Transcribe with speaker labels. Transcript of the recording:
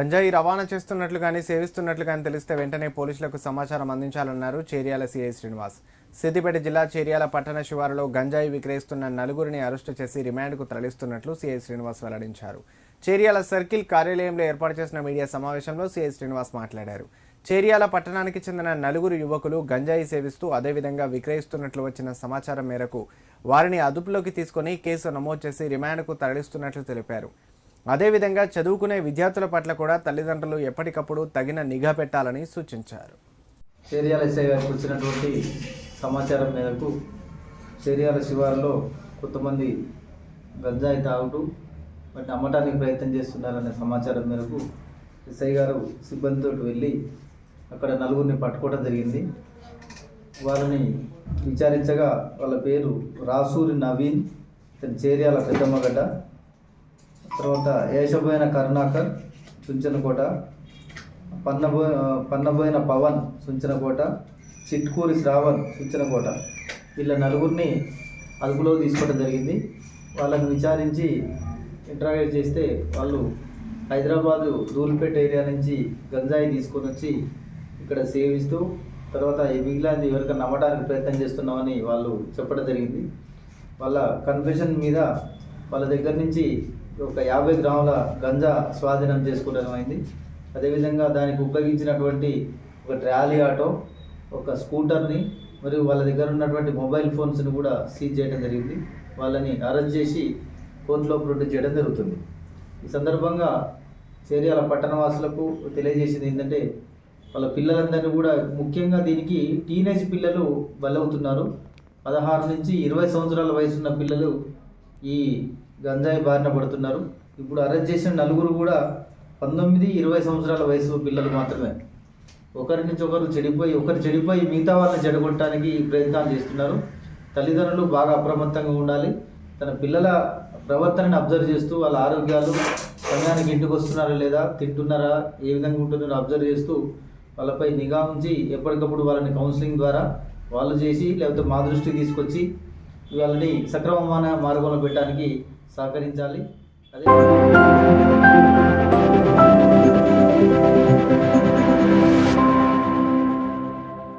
Speaker 1: గంజాయి రవాణా చేస్తున్నట్లు కానీ సేవిస్తున్నట్లు కానీ తెలిస్తే వెంటనే పోలీసులకు సమాచారం అందించాలన్నారు చేర్యాల సిఐ శ్రీనివాస్. సిద్దిపేట జిల్లా చేర్యాల పట్టణ శివారులో గంజాయి విక్రయిస్తున్న నలుగురిని అరెస్టు చేసి రిమాండ్కు తరలిస్తున్నట్లు సిఐ శ్రీనివాస్ వెల్లడించారు. చేర్యాల సర్కిల్ కార్యాలయంలో ఏర్పాటు చేసిన మీడియా సమావేశంలో సిఐ శ్రీనివాస్ మాట్లాడారు. చేర్యాల పట్టణానికి చెందిన నలుగురు యువకులు గంజాయి సేవిస్తూ అదేవిధంగా విక్రయిస్తున్నట్లు వచ్చిన సమాచారం మేరకు వారిని అదుపులోకి తీసుకుని కేసు నమోదు చేసి రిమాండ్కు తరలిస్తున్నట్లు తెలిపారు. అదేవిధంగా చదువుకునే విద్యార్థుల పట్ల కూడా తల్లిదండ్రులు ఎప్పటికప్పుడు తగిన నిఘా పెట్టాలని సూచించారు.
Speaker 2: చేరియాల ఎస్ఐ గారికి వచ్చినటువంటి సమాచారం మేరకు చేరియాల శివారులో కొంతమంది గంజాయి తాగుతూ వాటిని అమ్మటానికి ప్రయత్నం చేస్తున్నారనే సమాచారం మేరకు ఎస్ఐ గారు సిబ్బందితో వెళ్ళి అక్కడ నలుగురిని పట్టుకోవడం జరిగింది. వాళ్ళని విచారించగా వాళ్ళ పేరు రాసూరి నవీన్ ఇతని చేరియాల పెద్దమ్మగడ్డ తర్వాత ఏషబోయిన కరుణాకర్ చుంచనకోట పన్నబో పన్నబోయిన పవన్ సుంచనకోట చిట్కూరి శ్రావణ్ సుంచనకోట. వీళ్ళ నలుగురిని అదుపులో తీసుకోవడం జరిగింది. వాళ్ళని విచారించి ఇంటరాగేట్ చేస్తే వాళ్ళు హైదరాబాదు ధూల్పేట ఏరియా నుంచి గంజాయి తీసుకొని వచ్చి ఇక్కడ సేవిస్తూ తర్వాత ఈ మిగిలినది ఎవరికైనా నమ్మడానికి ప్రయత్నం చేస్తున్నామని వాళ్ళు చెప్పడం జరిగింది. వాళ్ళ కన్ఫెషన్ మీద వాళ్ళ దగ్గర నుంచి ఒక యాభై గ్రాముల గంజా స్వాధీనం చేసుకోవడం అయింది. అదేవిధంగా దానికి ఉపయోగించినటువంటి ఒక ట్రాలీ ఆటో ఒక స్కూటర్ని మరియు వాళ్ళ దగ్గర ఉన్నటువంటి మొబైల్ ఫోన్స్ని కూడా సీజ్ చేయడం జరిగింది. వాళ్ళని అరెస్ట్ చేసి కోర్టులో ప్రొడ్యూస్ చేయడం జరుగుతుంది. ఈ సందర్భంగా చేరియాల పట్టణవాసులకు తెలియజేసింది ఏంటంటే వాళ్ళ పిల్లలందరినీ కూడా ముఖ్యంగా దీనికి టీనేజ్ పిల్లలు బలవుతున్నారు. పదహారు నుంచి ఇరవై సంవత్సరాల వయసున్న పిల్లలు ఈ గంజాయి బారిన పడుతున్నారు. ఇప్పుడు అరెస్ట్ చేసిన నలుగురు కూడా పంతొమ్మిది ఇరవై సంవత్సరాల వయసు పిల్లలు మాత్రమే. ఒకరి నుంచి ఒకరు చెడిపోయి ఒకరు చెడిపోయి మిగతా వాళ్ళని చెడగొట్టడానికి ప్రయత్నాలు చేస్తున్నారు. తల్లిదండ్రులు బాగా అప్రమత్తంగా ఉండాలి. తన పిల్లల ప్రవర్తనని అబ్జర్వ్ చేస్తూ వాళ్ళ ఆరోగ్యాలు సమయానికి ఇంటికి వస్తున్నారా లేదా తింటున్నారా ఏ విధంగా ఉంటున్నారో అబ్జర్వ్ చేస్తూ వాళ్ళపై నిఘా ఉంచి ఎప్పటికప్పుడు వాళ్ళని కౌన్సిలింగ్ ద్వారా వాళ్ళు చేసి లేకపోతే మా దృష్టికి తీసుకొచ్చి వాళ్ళని సక్రమమైన మార్గంలో పెట్టడానికి సహకరించాలి. అదే